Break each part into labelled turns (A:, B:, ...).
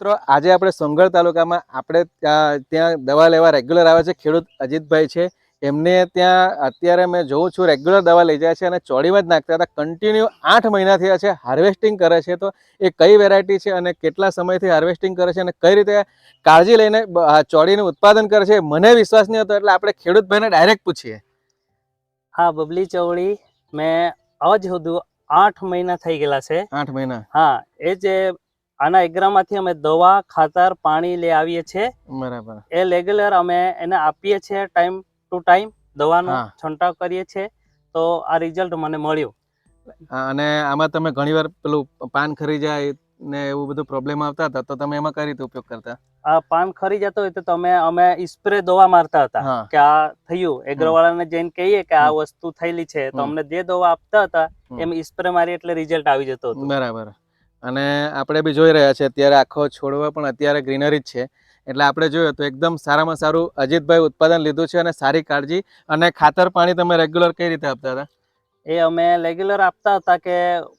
A: મિત્રો આજે આપણે સોનગઢ તાલુકામાં આપણે ત્યાં દવા લેવા રેગ્યુલર આવે છે. ખેડૂત અજીતભાઈ છે. એમને ત્યાં અત્યારે મેં જોઉં છું રેગ્યુલર દવા લઈ જાય છે અને ચોડીમાં જ નાખતા હતા. કન્ટિન્યુ આઠ મહિના થયા છે હાર્વેસ્ટિંગ કરે છે તો એ કઈ વેરાયટી છે અને કેટલા સમયથી હાર્વેસ્ટિંગ કરે છે અને કઈ રીતે કાળજી લઈને ચોડીનું ઉત્પાદન કરે છે મને વિશ્વાસ નહીં હતો એટલે આપણે ખેડૂતભાઈને ડાયરેક્ટ પૂછીએ.
B: હા બબલી ચવળી મેં આજ સુધી આઠ મહિના થઈ ગયેલા છે.
A: આઠ મહિના.
B: હા એ જે આના એગ્રામાંથી અમે દવા ખાતર પાણી લઈ આવીએ છીએ.
A: બરાબર.
B: એ રેગ્યુલર અમે એને આપીએ છીએ ટાઈમ ટુ ટાઈમ દવાનો છંટકાવ કરીએ છીએ. તો આ રિઝલ્ટ મને મળ્યું.
A: અને આમાં તમે ઘણીવાર પેલું પાન ખરી જાય ને એવું બધું પ્રોબ્લેમ આવતા હતા તો તમે એમાં કઈ રીતે ઉપયોગ કરતા?
B: આ પાન ખરી જતો હોય તો તમે અમે સ્પ્રે દવા મારતા હતા કે આ થયું. એગ્રોવાળાને જઈને કહીએ કે આ વસ્તુ થયેલી છે તો અમને જે દવા આપતા હતા એમ સ્પ્રે મારી એટલે રિઝલ્ટ આવી જતો હતો.
A: બરાબર. અને આપણે બી જોઈ રહ્યા છે અત્યારે આખો છોડવા પણ અત્યારે ગ્રીનરી જ છે. એટલે આપણે જોયું તો એકદમ સારામાં સારું અજીતભાઈ ઉત્પાદન લીધું છે અને સારી કાળજી અને ખાતર પાણી તમે રેગ્યુલર કઈ રીતે આપતા હતા?
B: એ અમે રેગ્યુલર આપતા હતા કે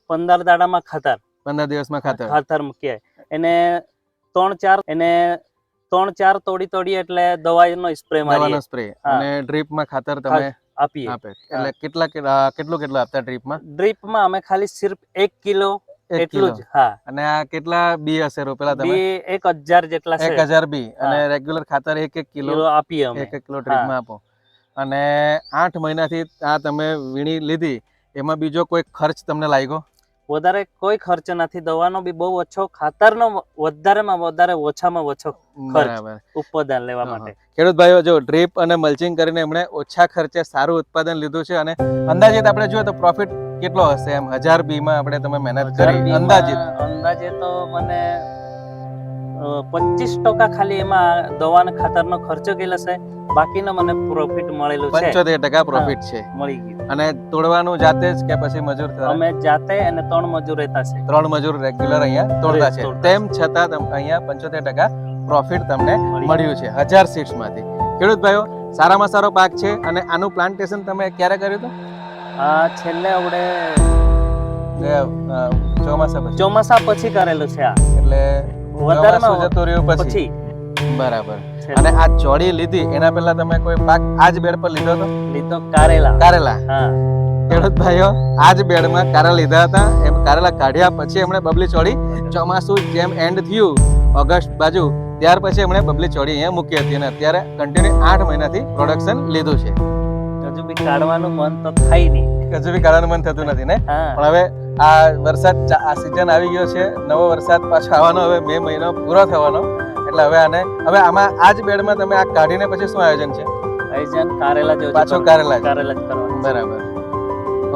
B: પંદર દાડામાં ખાતર.
A: પંદર દિવસમાં ખાતર.
B: ખાતર મૂકીએ. એને ત્રણ ચાર એને ત્રણ ચાર તોડી તોડી એટલે દવાનો સ્પ્રે મારીએ.
A: સ્પ્રે અને ડ્રીપમાં ખાતર તમે
B: આપીએ.
A: આપે. એટલે કેટલા કેટલું કેટલું આપતા ડ્રીપમાં
B: ડ્રીપમાં અમે ખાલી સિર્ફ એક કિલો એટલું જ હા.
A: અને આ કેટલા બી હશે રોપેલા તમે?
B: બી એક હજાર જેટલા
A: એક
B: છે
A: હજાર બી અને રેગ્યુલર ખાતર એક એક કિલો
B: આપીએ અમે.
A: એક એક કિલો ટ્રીપમાં આપો. અને આઠ મહિનાથી આ તમે વીણી લીધી એમાં બીજો કોઈ ખર્ચ તમને લાગ્યો?
B: વધારે કોઈ ખર્ચ નથી. દવાનો બી બહુ ઓછો ખાતરનો વધારેમાં વધારે ઓછામાં ઓછો
A: બરાબર.
B: ઉત્પાદન લેવા માટે.
A: ખેડૂત ભાઈઓ જો ડ્રીપ અને મલ્ચિંગ કરીને એમણે ઓછા ખર્ચે સારું ઉત્પાદન લીધું છે અને અંદાજિત આપણે જોઈએ તો પ્રોફિટ કેટલો હશે એમ? હજાર બી માં આપણે તમે મહેનત કરી અંદાજે
B: અંદાજે તો મને પચીસ ટકા ખાલી એમાં દવા અને ખાતરનો ખર્ચો ગયેલો છે. બાકીનો મને પ્રોફિટ મળેલું છે.
A: પંચોતેર ટકા પ્રોફિટ છે.
B: મળી ગયું.
A: અને તોડવાનું જાતે જ કે પછી મજૂર?
B: અમે જાતે અને ત્રણ મજૂર રહેતા છે.
A: ત્રણ મજૂર રેગ્યુલર અહીંયા તોડતા છે. તેમ છતાં તમને અહીંયા પંચોતેર ટકા પ્રોફિટ તમને મળ્યું છે. હજાર સીટ્સમાંથી. ખેડૂત ભાઈઓ સારામાં સારો પાક છે અને આનું પ્લાન્ટેશન તમે ક્યારે કર્યું હતું?
B: આ છેલ્લે આપણે
A: ચોમાસા પછી.
B: ચોમાસા પછી કરેલું છે આ.
A: એટલે
B: વધારેમાં
A: જતું રહ્યું પછી.
B: પછી.
A: બરાબર. અને આ ચોડી લીધી એના પહેલા તમે કોઈ પાક આજ બેડ પર લીધો હતો?
B: લીધો કારેલા.
A: કારેલા?
B: હા.
A: ખેડૂત ભાઈઓ આજ બેડમાં કારેલા લીધા હતા. એમ કારેલા કાઢ્યા પછી એમણે બબલી ચોડી ચોમાસું જેમ એન્ડ થયું ઓગસ્ટ બાજુ ત્યાર પછી એમણે બબલી ચોડી અહીંયા મૂકી હતી. અને અત્યારે કન્ટિન્યુ આઠ મહિનાથી પ્રોડક્શન લીધું છે.
B: હજુ બી કાઢવાનું મન તો થાય નહીં.
A: હજુ બી કાઢવાનું મન થતું નથી ને? પણ હવે આ વરસાદ આ સિઝન આવી ગયો છે. નવો વરસાદ પાછો આવવાનો હવે મે મહિનો પૂરો થવાનો. એટલે હવે આને હવે આમાં આ જ બેડમાં તમે આ કાઢીને પછી શું આયોજન છે?
B: આયોજન કારેલા જો
A: પાછો કારેલા
B: કારેલા જ કરવાનું
A: બરાબર.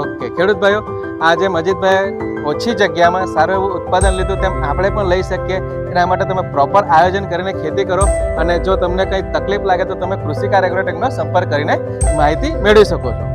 A: ઓકે ખેડૂત ભાઈઓ આજે મજીદભાઈ ઓછી જગ્યામાં સારું એવું ઉત્પાદન લીધું તેમ આપણે પણ લઈ શકીએ. એના માટે તમે પ્રોપર આયોજન કરીને ખેતી કરો અને જો તમને કંઈ તકલીફ લાગે તો તમે કૃષિ કાર્યક્રમનો સંપર્ક કરીને માહિતી મેળવી શકો છો.